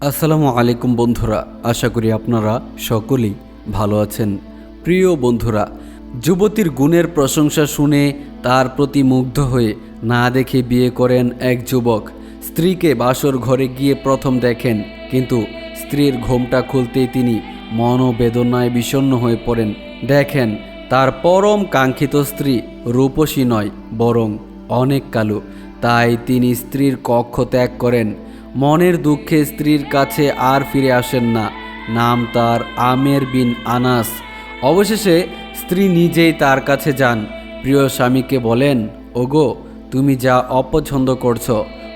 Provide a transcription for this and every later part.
আসসালামু আলাইকুম বন্ধুরা, আশা করি আপনারা সকলেই ভালো আছেন। প্রিয় বন্ধুরা, যুবতীর গুণের প্রশংসা শুনে তার প্রতি মুগ্ধ হয়ে না দেখে বিয়ে করেন এক যুবক। স্ত্রীকে বাসর ঘরে গিয়ে প্রথম দেখেন, কিন্তু স্ত্রীর ঘোমটা খুলতেই তিনি মনোবেদনায় বিষণ্ণ হয়ে পড়েন। দেখেন, তার পরম কাঙ্ক্ষিত স্ত্রী রূপসী নয়, বরং অনেক কালো। তাই তিনি স্ত্রীর কক্ষ ত্যাগ করেন। মনের দুঃখে স্ত্রীর কাছে আর ফিরে আসেন না। নাম তার আমের বিন আনাস। অবশেষে স্ত্রী নিজেই তার কাছে যান। প্রিয় স্বামীকে বলেন, ওগো, তুমি যা অপছন্দ করছ,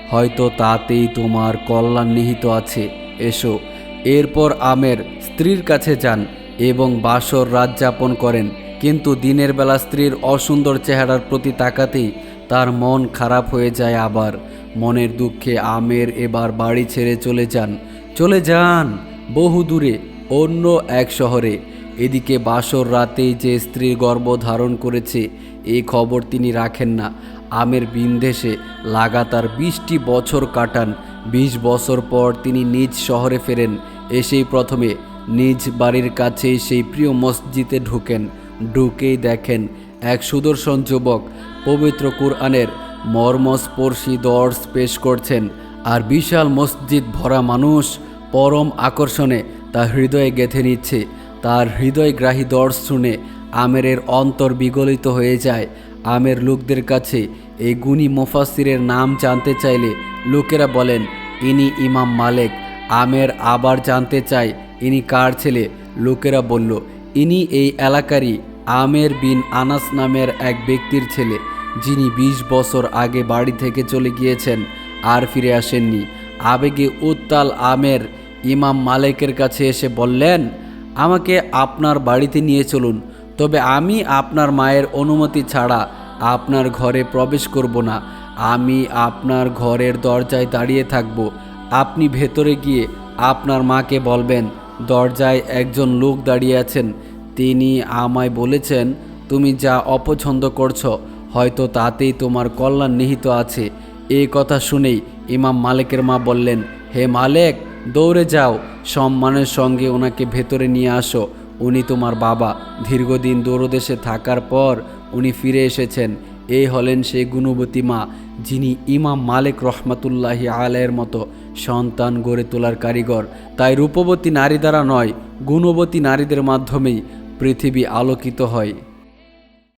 হয়তো তাতেই তোমার কল্যাণ নিহিত আছে। এসো। এরপর আমের স্ত্রীর কাছে যান এবং বাসর রাত যাপন করেন। কিন্তু দিনের বেলা স্ত্রীর অসুন্দর চেহারার প্রতি তাকাতেই তার মন খারাপ হয়ে যায় আবার। মনের দুঃখে আমের এবার বাড়ি ছেড়ে চলে যান। চলে যান বহু দূরে, অন্য এক শহরে। এদিকে বাসর রাতেই যে স্ত্রীর গর্ভ ধারণ করেছে এই খবর তিনি রাখেন না। আমের বিন্দেশে লাগাতার বিশটি বছর কাটান। বিশ বছর পর তিনি নিজ শহরে ফেরেন। এসেই প্রথমে নিজ বাড়ির কাছে সেই প্রিয় মসজিদে ঢুকেন। ঢুকেই দেখেন এক সুদর্শন যুবক পবিত্র কুরআনের মর্মস্পর্শী দর্শ পেশ করছেন আর বিশাল মসজিদ ভরা মানুষ পরম আকর্ষণে তা হৃদয়ে গেঁথে নিচ্ছে। তার হৃদয়গ্রাহী দর্শ শুনে আমেরের অন্তর বিগলিত হয়ে যায়। আমের লোকদের কাছে এই গুণী মুফাসিরের নাম জানতে চাইলে লোকেরা বলেন, ইনি ইমাম মালেক। আমের আবার জানতে চায়, ইনি কার ছেলে? লোকেরা বলল, ইনি এই এলাকারই আমের বিন আনাস নামের এক ব্যক্তির ছেলে। যিনি ২০ বছর আগে বাড়ি থেকে চলে গিয়েছেন, আর ফিরে আসেননি। আবেগে উত্তাল আমের ইমাম মালেকের কাছে এসে বললেন, আমাকে আপনার বাড়িতে নিয়ে চলুন, তবে আমি আপনার মায়ের অনুমতি ছাড়া আপনার ঘরে প্রবেশ করব না। আমি আপনার ঘরের দরজায় দাঁড়িয়ে থাকব। আপনি ভেতরে গিয়ে আপনার মাকে বলবেন, দরজায় একজন লোক দাঁড়িয়ে আছেন। তিনি আমায় বলেছেন, তুমি যা অপছন্দ করছ হয়তো তাতেই তোমার কল্যাণ নিহিত আছে। এই কথা শুনেই ইমাম মালিকের মা বললেন, হে মালেক, দৌড়ে যাও। সম্মানের সঙ্গে ওনাকে ভেতরে নিয়ে আসো। উনি তোমার বাবা। দীর্ঘদিন দূরদেশে থাকার পর উনি ফিরে এসেছেন। এই হলেন সেই গুণবতী মা, যিনি ইমাম মালিক রহমাতুল্লাহি আলাইয়ের মতো সন্তান গড়ে তোলার কারিগর। তাই রূপবতী নারী দ্বারা নয়, গুণবতী নারীদের মাধ্যমেই পৃথিবী আলোকিত হয়।